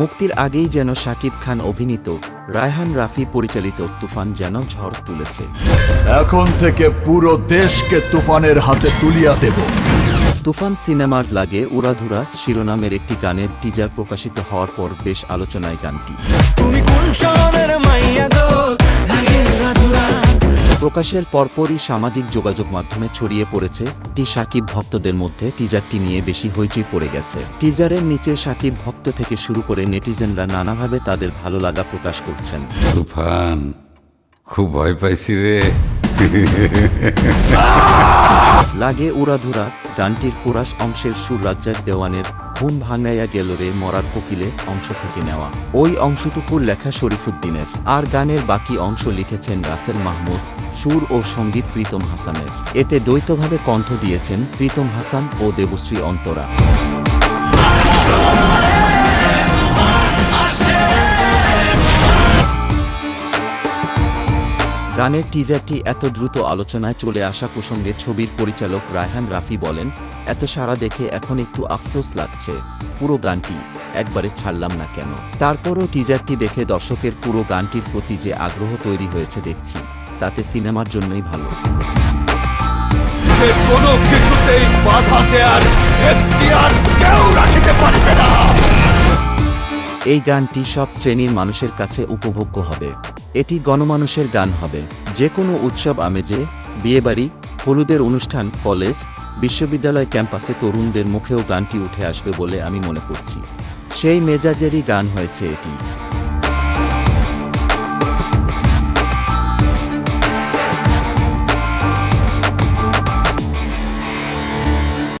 মুক্তির আগেই যেন শাকিব খান অভিনীত রায়হান রাফি পরিচালিত তুফান যেন ঝড় তুলেছে। এখন থেকে পুরো দেশকে তুফানের হাতে তুলিয়া দেব। তুফান সিনেমার লাগে উড়াধুরা শিরোনামের একটি গানের টিজার প্রকাশিত হওয়ার পর বেশ আলোচনায় গানটি। তুমি কোন শহরের মাইয়া গো? প্রকাশের পরপরই সামাজিক যোগাযোগ মাধ্যমে ছড়িয়ে পড়েছে, টি সাকিব ভক্তদের মধ্যে টিজারটি নিয়ে বেশি হইচই পড়ে গেছে। টিজারের নিচে সাকিব ভক্ত থেকে শুরু করে নেটিজেনরা নানাভাবে তাদের ভালো লাগা প্রকাশ করছেন। তুফান খুব ভয় পাইছি রে। লাগে উড়াধুরা গানটির কোরাস অংশের সুর রাজ্জাক দেওয়ানের ঘুম ভাঙাইয়া গেল রে মরার কোকিলে অংশ থেকে নেওয়া। ওই অংশটুকুর লেখা শরীফুদ্দিনের। আর গানের বাকি অংশ লিখেছেন রাসেল মাহমুদ, সুর ও সংগীত প্রীতম হাসানের। এতে দ্বৈতভাবে কণ্ঠ দিয়েছেন প্রীতম হাসান ও দেবশ্রী অন্তরা। গানের টিজারটি এত দ্রুত আলোচনায় চলে আসা প্রসঙ্গে ছবির পরিচালক রায়হান রাফি বলেন এত সারা দেখে এখন একটু আফসোস লাগছে পুরো গানটি একবারে ছাড়লাম না কেন? তারপরও টিজারটি দেখে দর্শকের পুরো গানটির প্রতি যে আগ্রহ তৈরি হয়েছে দেখছি তাতে সিনেমার জন্যই ভালো। কোনো কিছুতেই বাধা এখতিয়ার কেউ রাখিতে পারবে না। এই গানটি সব শ্রেণির মানুষের কাছে উপভোগ্য হবে। এটি গণমানুষের গান হবে। যে কোনো উৎসব আমেজে, বিয়েবাড়ি, হলুদের অনুষ্ঠান, কলেজ, বিশ্ববিদ্যালয় ক্যাম্পাসে তরুণদের মুখেও গানটি উঠে আসবে বলে আমি মনে করছি। সেই মেজাজেরই গান হয়েছে এটি।